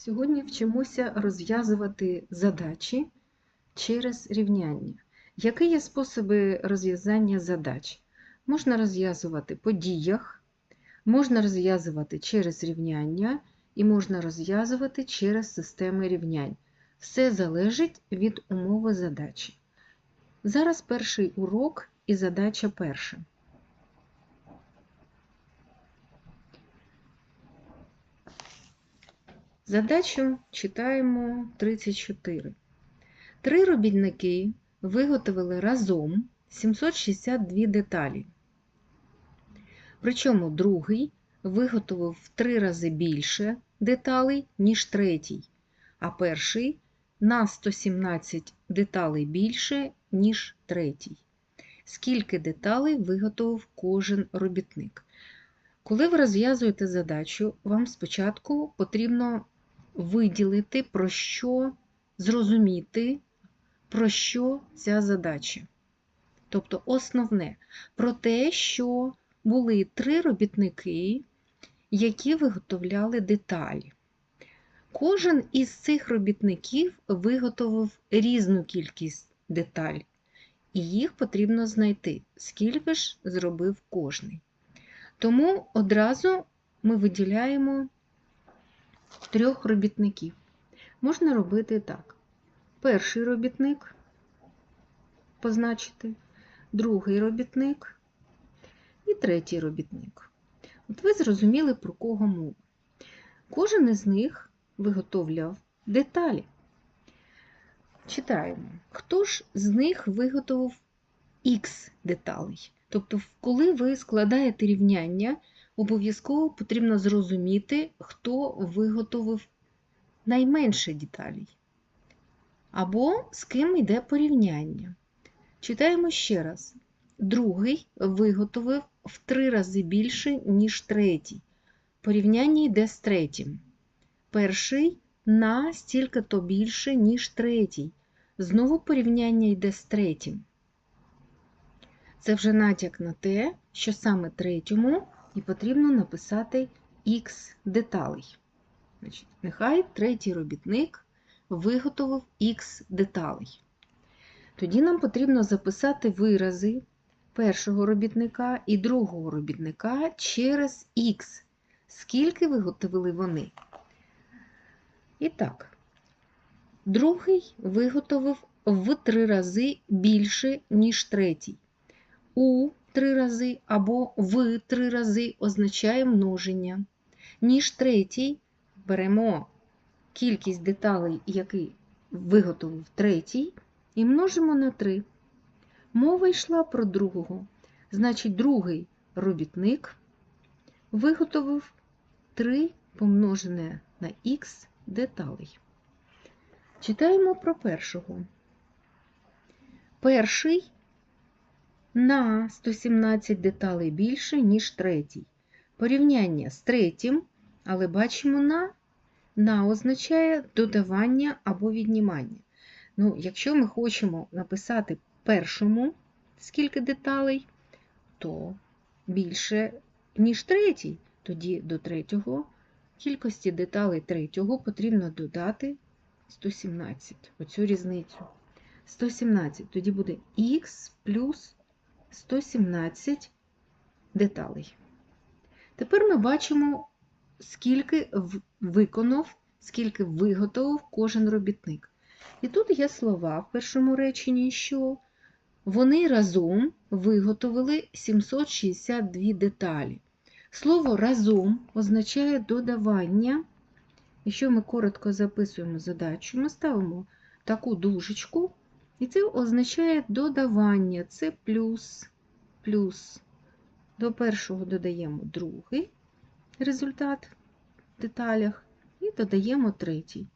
Сьогодні вчимося розв'язувати задачі через рівняння. Які є способи розв'язання задач? Можна розв'язувати по діях, можна розв'язувати через рівняння і можна розв'язувати через системи рівнянь. Все залежить від умови задачі. Зараз перший урок і задача перша. Задачу читаємо 34. Три робітники виготовили разом 762 деталі. Причому другий виготовив в три рази більше деталей, ніж третій, а перший на 117 деталей більше, ніж третій. Скільки деталей виготовив кожен робітник? Коли ви розв'язуєте задачу, вам спочатку потрібно виділити, про що зрозуміти, про що ця задача. Тобто основне про те, що були три робітники, які виготовляли деталі. Кожен із цих робітників виготовив різну кількість деталей, і їх потрібно знайти, скільки ж зробив кожний. Тому одразу ми виділяємо трьох робітників. Можна робити так: перший робітник позначити, другий робітник і третій робітник. От ви зрозуміли, про кого мова. Кожен із них виготовляв деталі. Читаємо, хто ж з них виготовив Х деталей? Тобто, коли ви складаєте рівняння, обов'язково потрібно зрозуміти, хто виготовив найменше деталей. Або з ким йде порівняння. Читаємо ще раз. Другий виготовив в три рази більше, ніж третій. Порівняння йде з третім. Перший на стільки-то більше, ніж третій. Знову порівняння йде з третім. Це вже натяк на те, що саме третьому і потрібно написати Х деталей. Значить, Нехай третій робітник виготовив Х деталей. Тоді нам потрібно записати вирази першого робітника і другого робітника через Х. Скільки виготовили вони? І так, другий виготовив в три рази більше, ніж третій. У три рази або в три рази означає множення. Ніж третій беремо кількість деталей, які виготовив третій, і множимо на 3. Мова йшла про другого. Значить, другий робітник виготовив 3 помножене на х деталей. Читаємо про першого. Перший на 117 деталей більше, ніж третій. Порівняння з третім, але бачимо на, на означає додавання або віднімання. Ну, Якщо ми хочемо написати першому скільки деталей, то більше, ніж третій. Тоді до третього кількості деталей третього потрібно додати 117, оцю різницю. 117, тоді буде х плюс 117 деталей. Тепер ми бачимо, скільки виконав, скільки виготовив кожен робітник. І тут є слова в першому реченні, що вони разом виготовили 762 деталі. Слово разом означає додавання. Якщо ми коротко записуємо задачу, ми ставимо таку дужечку, і це означає додавання. Це плюс, плюс. До першого додаємо другий результат в деталях і додаємо третій.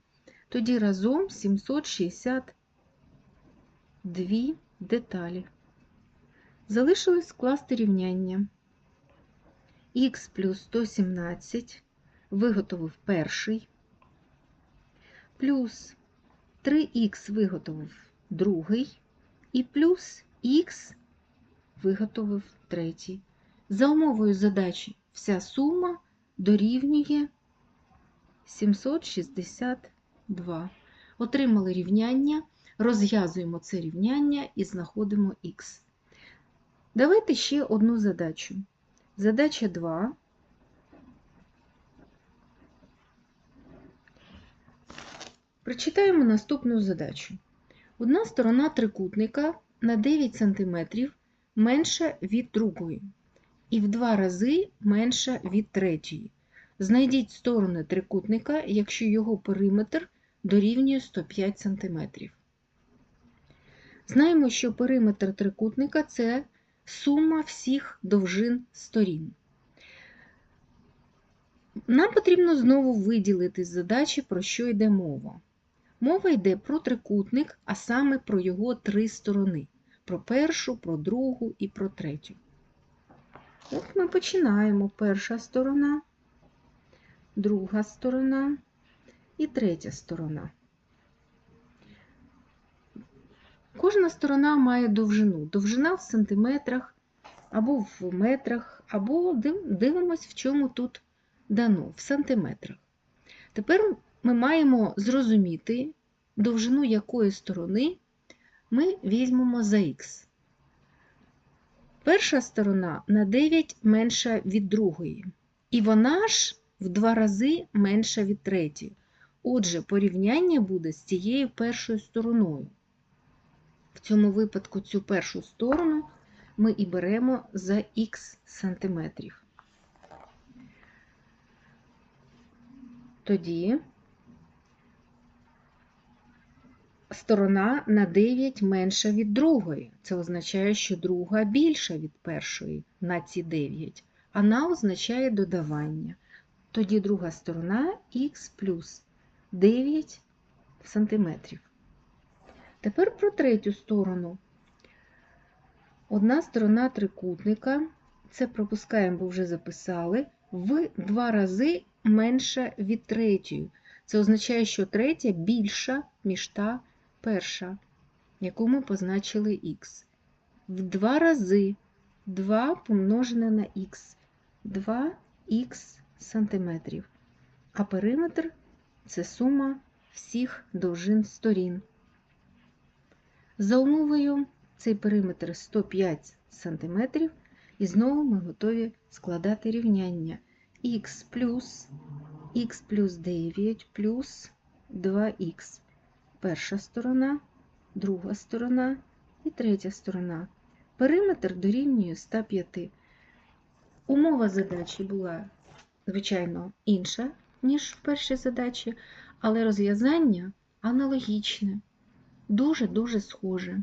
Тоді разом 762 деталі. Залишилось скласти рівняння. Х плюс 117 виготовив перший, плюс 3х виготовив другий, і плюс х виготовив третій. За умовою задачі вся сума дорівнює 762. Отримали рівняння, розв'язуємо це рівняння і знаходимо х. Давайте ще одну задачу. Задача 2. Прочитаємо наступну задачу. Одна сторона трикутника на 9 см менша від другої і в два рази менша від третьої. Знайдіть сторони трикутника, якщо його периметр дорівнює 105 см. Знаємо, що периметр трикутника це сума всіх довжин сторін. Нам потрібно знову виділити з задачі, про що йде мова. Мова йде про трикутник, а саме про його три сторони: про першу, про другу і про третю. От ми починаємо. Перша сторона, друга сторона і третя сторона. Кожна сторона має довжину. Довжина в сантиметрах або в метрах, або дивимось, в чому тут дано, в сантиметрах. Тепер ми маємо зрозуміти, довжину якої сторони ми візьмемо за х. Перша сторона на 9 менша від другої, і вона ж в два рази менша від третьої. Отже, порівняння буде з цією першою стороною. В цьому випадку цю першу сторону ми і беремо за х сантиметрів. Тоді сторона на 9 менша від другої. Це означає, що друга більша від першої на ці 9. А на означає додавання. Тоді друга сторона х плюс 9 сантиметрів. Тепер про третю сторону. Одна сторона трикутника, це пропускаємо, бо вже записали, в два рази менша від третьої. Це означає, що третя більша, ніж та перша, яку ми позначили х. В два рази 2 помножене на х, 2х сантиметрів. А периметр це сума всіх довжин сторін. За умовою цей периметр 105 см, і знову ми готові складати рівняння х плюс х плюс 9 плюс 2х. Перша сторона, друга сторона і третя сторона. Периметр дорівнює 105. Умова задачі була, звичайно, інша, ніж в першій задачі, але розв'язання аналогічне дуже-дуже схоже.